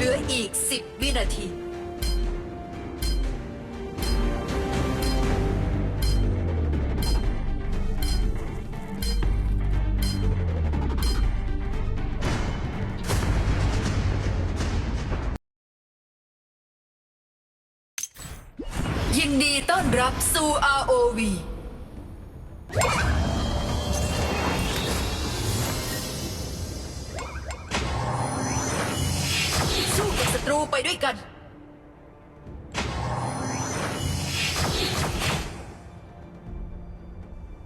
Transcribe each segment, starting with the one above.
เหลืออีกสิบวินาที ยินดีต้อนรับสู่ ROV ศัตรูไปด้วยกัน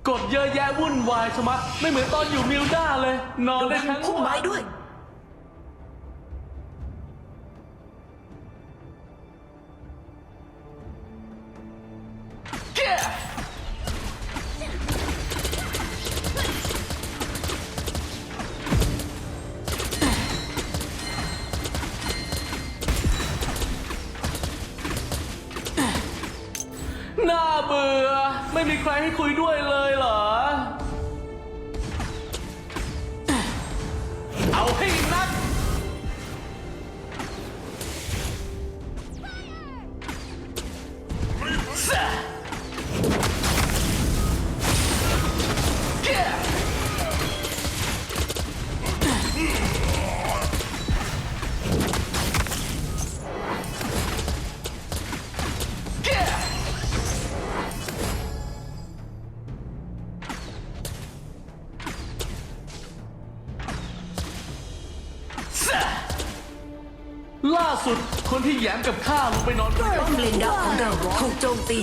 กดเยอะแยะวุ่นวายชะมัด ไม่เหมือนตอนอยู่มิลด้าเลย นอนระได้วังทั้งพุ่มวัไม้นด้วย น่าเบื่อ ไม่มีใครให้คุยด้วยเลยเหรอ เอาให้นัก ล่าสุดคนที่แหยมกับข้าลงไปนอนด้วย ป้อมเลนดาของเราถูกโจมตี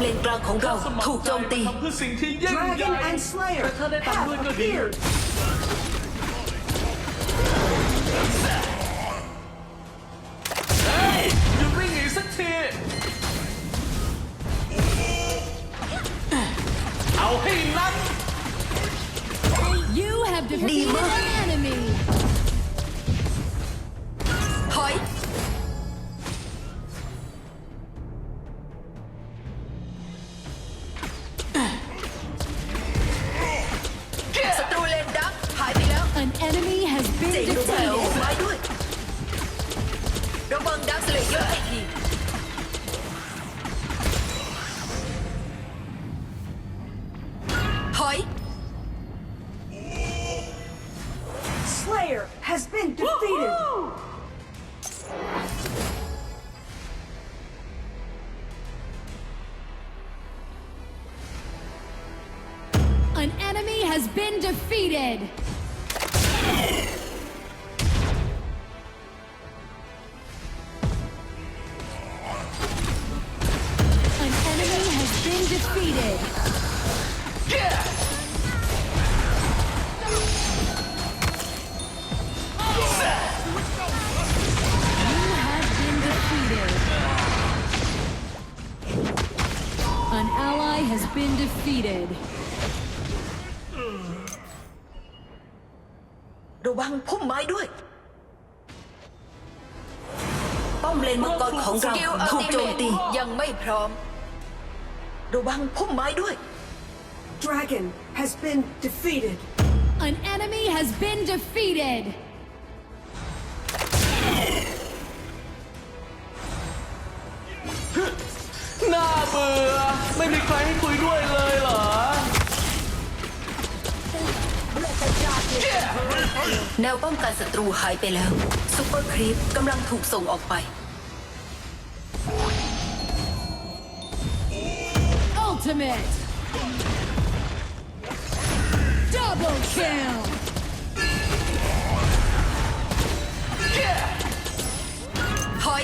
เลนกลางของเราถูกโจมตี ทำเพื่อสิ่งที่ยิ่งใหญ่ Dragon and Slayer แต่ถ้าได้ตังค์ด้วย have ก็ดี appeared. been ดูแถว defeated. ไม้ด้วย ระวังดักสเลเยอร์ให้ทีถอย Slayer has been defeated. An enemy has been defeated. ระวังพุ่มไม้ด้วย ป้อมเลนมังกรของเราถูกโจมตี ยังไม่พร้อม ระวังพุ่มไม้ด้วย Dragon has been defeated. An enemy has been defeated. น่าเบื่อ ไม่มีใครให้คุยด้วยเลย แนวป้องกันศัตรูหายไปแล้วซูเปอร์ครีปกำลังถูกส่งออกไป Ultimate. Double kill. ถอย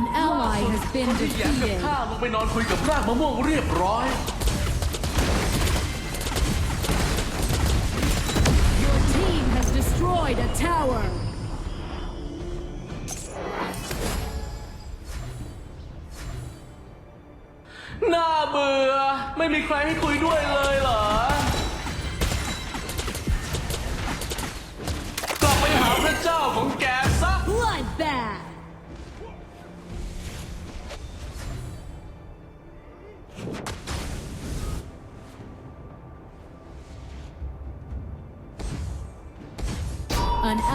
An ally has been คนที่แหยมกับ defeated. ข้าลงไปนอนคุยกับรากมะม่วงเรียบร้อย Your team has destroyed a tower. น่าเบื่อ ไม่มีใครให้คุยด้วยเลยเหรอ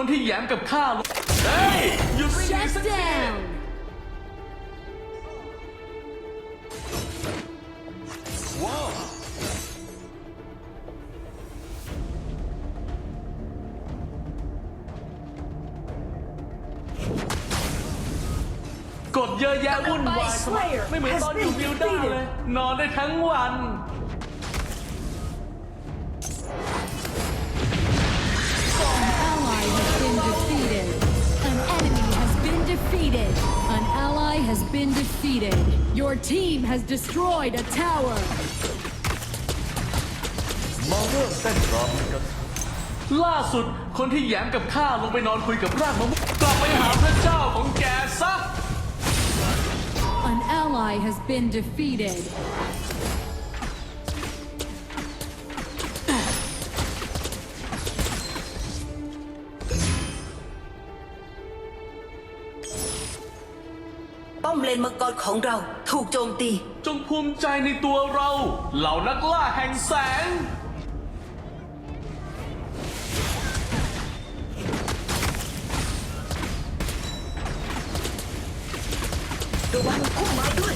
คนที่แหยมกับข้าเฮ้ยหยุดวิ่งหนี Shut สักที down. กดเยอะแยะวุ่นวาย Slayer ไม่เหมือนตอนอยู่ has มิ been วด้า defeated เลย นอนได้ทั้งวัน has been defeated. Your team has destroyed a tower. ล่าสุดคนที่แหยมกับข้าลงไปนอนคุยกับร่างมะม่วงกลับไปหาพระเจ้าของแกซะ An ally has been defeated. นมังกรของเราถูกโจมตี จงภูมิใจในตัวเรา เหล่านักล่าแห่งแสง ระวังพุ่มไม้ด้วย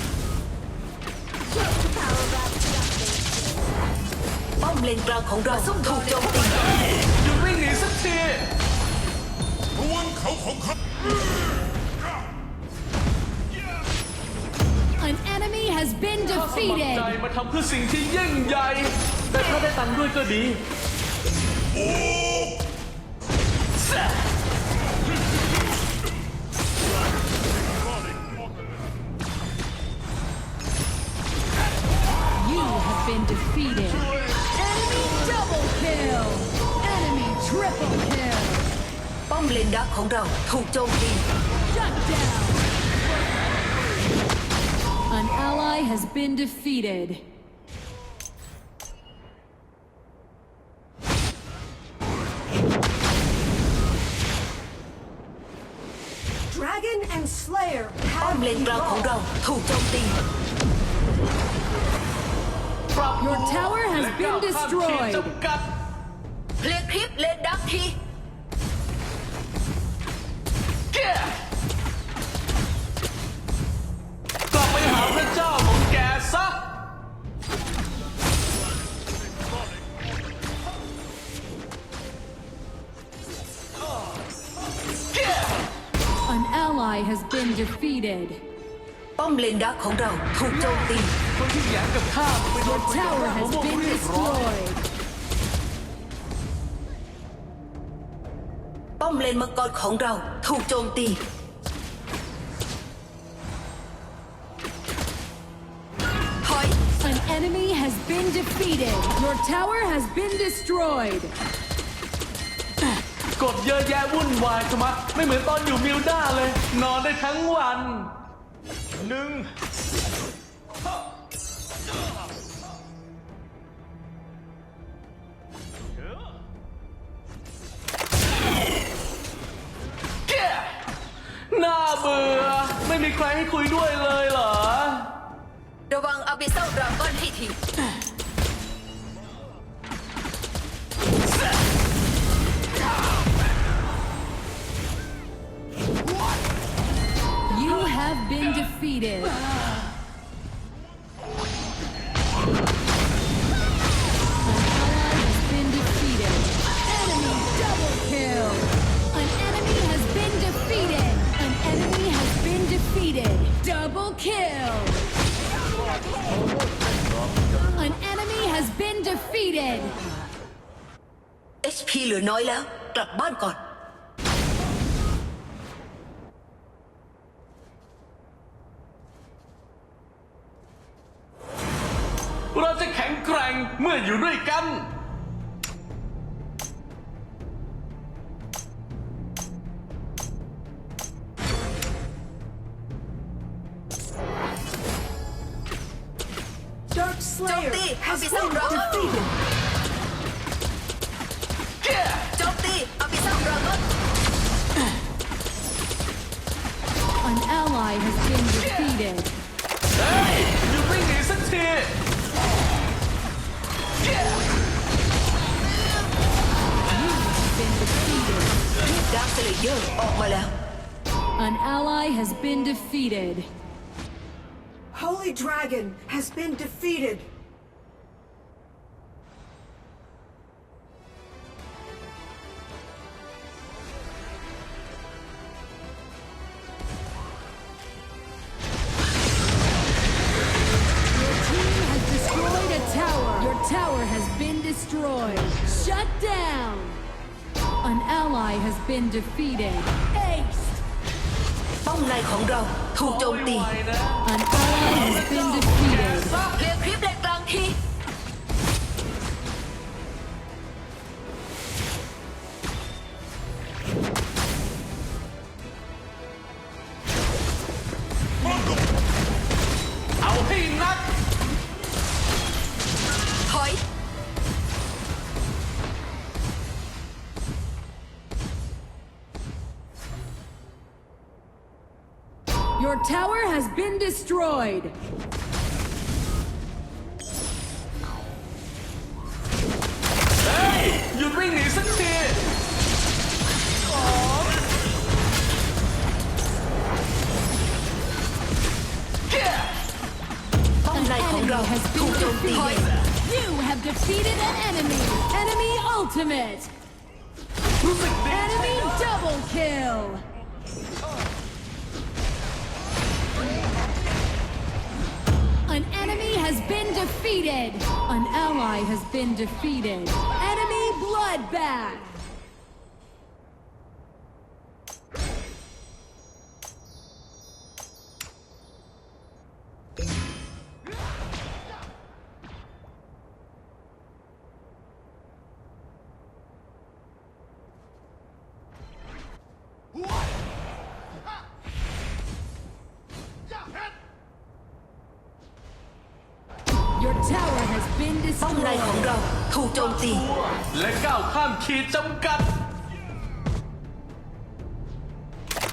ป้อมเลนกลางของเราถูกโจมตี หยุดวิ่งหนีสักที ระวังเขาของข้า has been ข้าสมัคร defeated. ใจมาทำเพื่อสิ่งที่ยิ่งใหญ่ แต่ถ้าได้ตังค์ด้วยก็ดี defeated. Dragon and Slayer have been rau. Your tower has been destroyed. Yeah! ally has been defeated. ป้อมเลนดักของเราถูกโจมตี คนที่แหยมกับข้าไปโด Your นคุยกับ tower ร่างมะ has ม่วง been เรียบร้อย destroyed. ป้อมเลนมังกรของเราถูกโจมตี ถอย An enemy has been defeated. Your tower has been destroyed. กดเยอะแยะวุ่นวายชะมัดไม่เหมือนตอนอยู่มิวด้าเลย นอนได้ทั้งวันหนึ่งแกน่าเบื่อ ไม่มีใครให้คุยด้วยเลยเหรอ ระวังอาบิเซลดราก้อนให้ที อน้อยแล้ว กลับบ้านก่อน เราจะแข็งแกร่งเมื่ออยู่ด้วยกัน Dark Slayer Don't has be been so wrong. defeated. An ally has been defeated. เฮ้ยหยุดวิ่งหนีสักที Been defeated. ดาร์คเลเยอร์ออกมาแล้ว An ally has been defeated. Holy Dragon has been defeated. been defeated. Ace. ป้อมในของเราถูกโจมตี ไม่ไหวนะ An ally has been destroyed! you! An enemy has been defeated! You have defeated an enemy! Enemy ultimate! Has been defeated. Enemy bloodbath. ป้อมในของ destroyed. เราถูกโจมตี และก้าวข้ามขีดจำกัด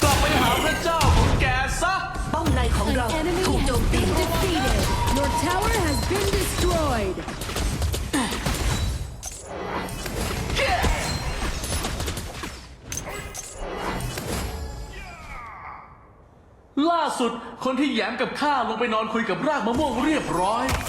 กลับไปหาพระเจ้าของแกซะ ป้อมในของ An เรา enemy ถูกโจ has มตี been defeated. Your tower has been destroyed. ล่าสุดคนที่แหยมกับข้าลงไปนอนคุยกับรากมะม่วงเรียบร้อย An ally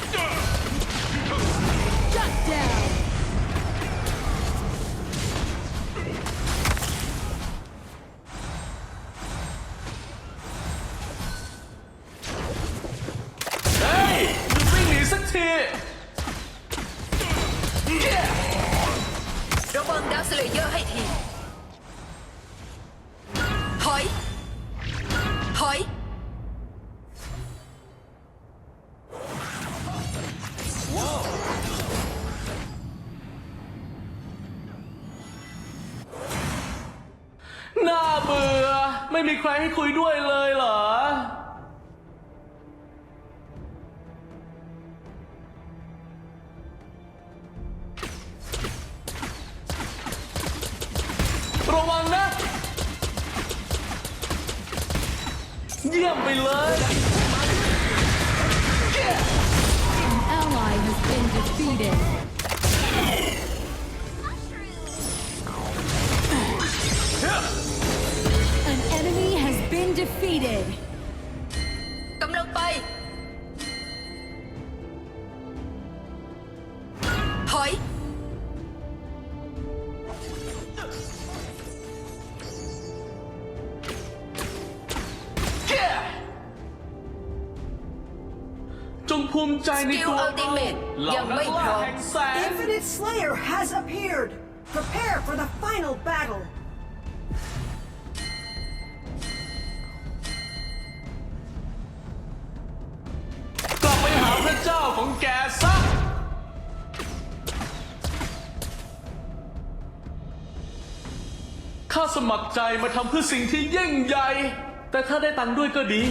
น่าเบื่อ ไม่มีใครให้คุยด้วยเลยเหรอ ระวังนะ เยี่ยมไปเลย An ally has been defeated. defeated. กำลังไป ถอย จงภูมิใจในตัว Skill Ultimate เหล่า ยัง นั ไม่ ก พร้ ล่า อม แห่งแสง Infinite Slayer has appeared. Prepare for the final battle. สมัครใจมาทำเพื่อสิ่งที่ยิ่งใหญ่ แต่ถ้าได้ตังค์ด้วยก็ดี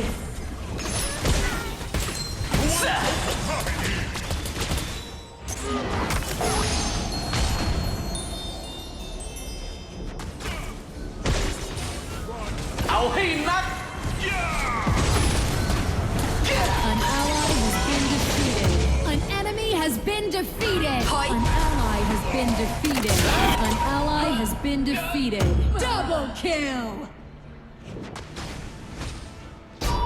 เอาให้นัก An ally has been defeated. An enemy has been defeated. Point. An been defeated. Double kill.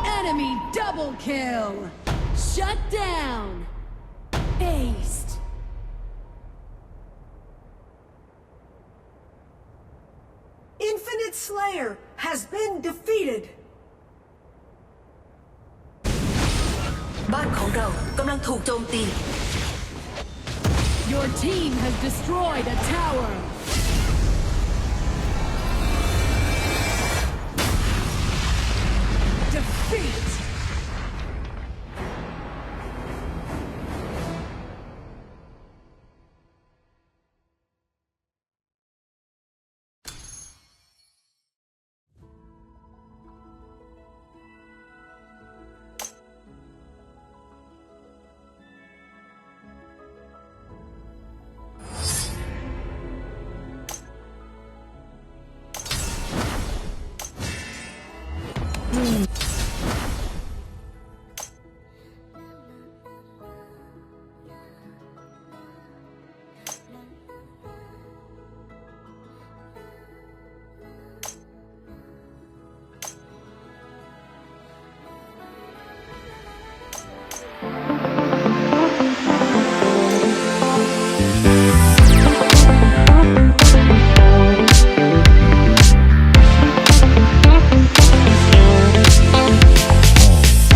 Enemy double kill. Shut down. Aced. Infinite Slayer has been defeated. บ้านของเรากำลังถูกโจมตี Your team has destroyed a tower. Boom.